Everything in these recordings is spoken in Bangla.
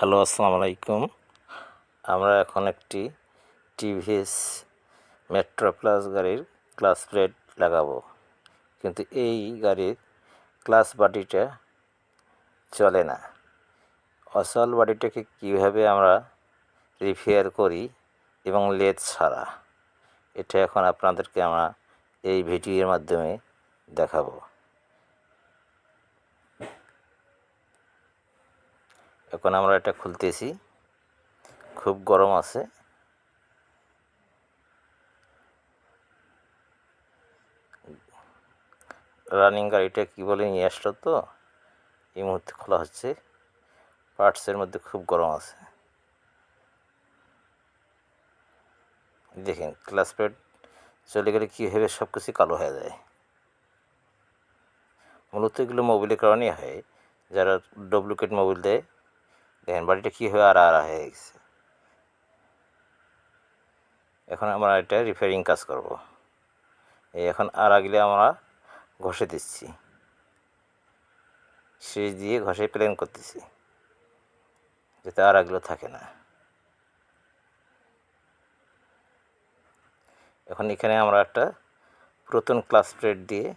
হ্যালো, আসসালামু আলাইকুম। আমরা এখন একটি টিভিএস মেট্রো প্লাস গাড়ির ক্লাস প্লেট লাগাবো। কিন্তু এই গাড়ির ক্লাস বাটিটা চলে না। অচল বাটিটাকে কীভাবে আমরা রিপেয়ার করি এবং লেদ ছাড়া, এটা এখন আপনাদেরকে আমরা এই ভিডিওর মাধ্যমে দেখাবো। এখন আমরা এটা খুলতেছি। খুব গরম আছে। রানিং গাড়িটা কী বলে নিয়ে আসলো তো? এই মুহূর্তে খোলা হচ্ছে। পার্টসের মধ্যে খুব গরম আছে। দেখেন, ক্লাস প্লেট চলে গেলে কীভাবে সব কিছু কালো হয়ে যায়। মূলত এগুলো মোবিলের কারণেই হয়। যারা ডুপ্লিকেট মোবিল দেয় দেখেন, বাড়িটা কীভাবে আর আড়া হয়ে গেছে। এখন আমরা এটা রিপেয়ারিং কাজ করব। এই এখন আড়া গেলে আমরা ঘষে দিচ্ছি। সিরিজ দিয়ে ঘষে প্লেন করতেছি। যাতে আর আড়াগুলো থাকে না। এখন এখানে আমরা একটা পুরাতন ক্লাস প্লেট দিয়ে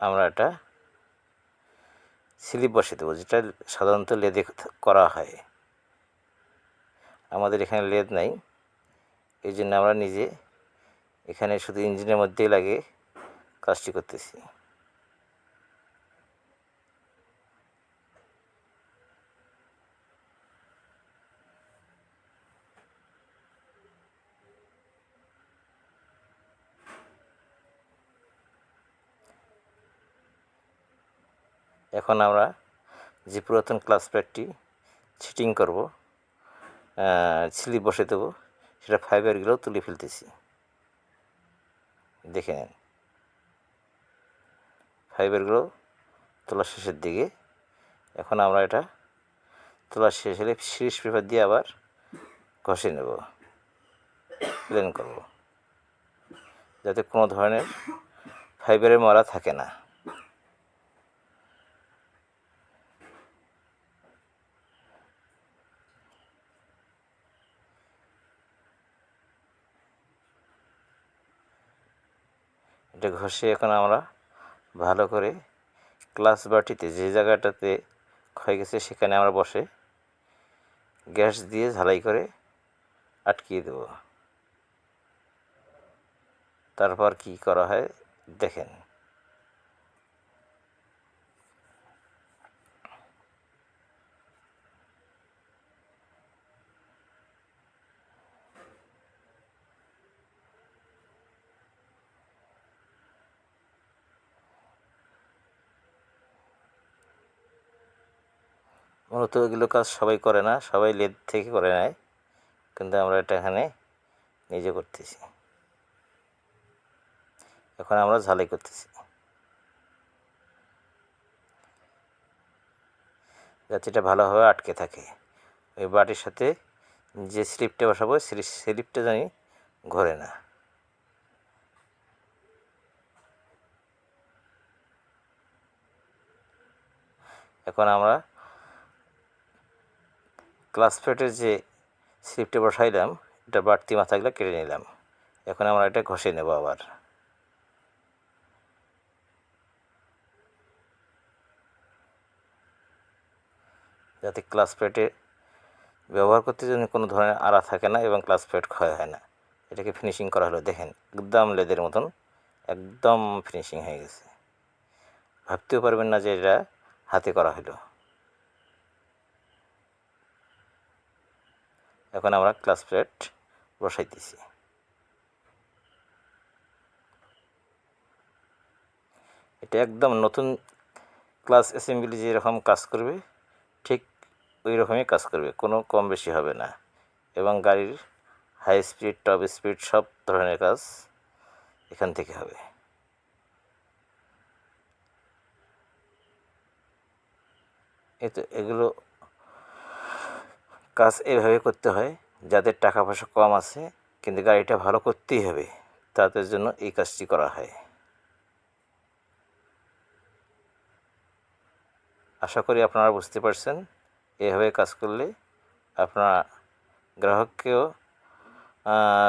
আমরা একটা স্লিপ বসে দেবো যেটা সাধারণত লেদে করা হয়। আমাদের এখানে লেদ নাই, এই জন্য আমরা নিজে এখানে শুধু ইঞ্জিনের মধ্যেই লাগে কাজটি করতেছি। এখন আমরা যে পুরাতন ক্লাস প্লেটটি ছিটিং করব স্লিপ বসে দেবো, সেটা ফাইবারগুলো তুলে ফেলতেছি। দেখে নেন। ফাইবারগুলো তোলা শেষের দিকে। এখন আমরা এটা তোলা শেষ হলে সিরিজ পেপার দিয়ে আবার ঘষে নেব। প্লেন করব। যাতে কোনো ধরনের ফাইবারের মরা থাকে না। এটা ঘষে এখন আমরা ভালো করে ক্লাস বাটিতে যে জায়গাটাতে ক্ষয় গেছে সেখানে আমরা বসে গ্যাস দিয়ে ঝালাই করে আটকিয়ে দেব। তারপর কি করা হয় দেখেন। মূলত এগুলো কাজ সবাই করে না, সবাই লেদ থেকে করে নেয়। কিন্তু আমরা এটা এখানে নিজে করতেছি। এখন আমরা ঝালাই করতেছি। যাতে এটা ভালোভাবে আটকে থাকে। ওই বাটির সাথে যে স্লিপটা বসাবো, সেই স্লিপটা জানি ঘোরে না। এখন আমরা ক্লাস প্লেটের যে স্লিপটা বসাইলাম, এটা বাড়তি মাথাগুলো কেটে নিলাম। এখন আমরা এটা ঘষে নেব আবার। যাতে ক্লাস প্লেটে ব্যবহার করতে যেন কোনো ধরনের আড়া থাকে না এবং ক্লাস প্লেট ক্ষয় হয় না। এটাকে ফিনিশিং করা হলো, দেখেন, একদম লেদের মতন, একদম ফিনিশিং হয়ে গেছে। ভাবতেও পারবেন না যে এটা হাতে করা হলো। এখন আমরা ক্লাস প্লেট বসাইতেছি। এটা একদম নতুন ক্লাস অ্যাসেম্বলি যেরকম কাজ করবে, ঠিক ওই রকমই কাজ করবে, কোনো কম বেশি হবে না। এবং গাড়ির হাই স্পিড টপ স্পিড সব ধরনের কাজ এখান থেকে হবে। এই তো এগুলো কাজ এভাবে করতে হয়, যাদের টাকা পয়সা কম আছে, কিন্তু গাড়িটা ভালো করতেই হবে, তাদের জন্য এই কাজটি করা হয়। আশা করি আপনারা বুঝতে পারছেন, এভাবে কাজ করলে আপনারা গ্রাহককেও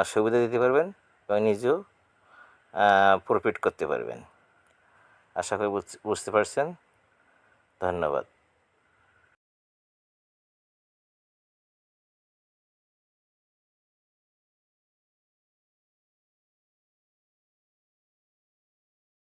সুবিধা দিতে পারবেন এবং নিজেও প্রফিট করতে পারবেন। আশা করি বুঝ- বুঝতে পারছেন। ধন্যবাদ।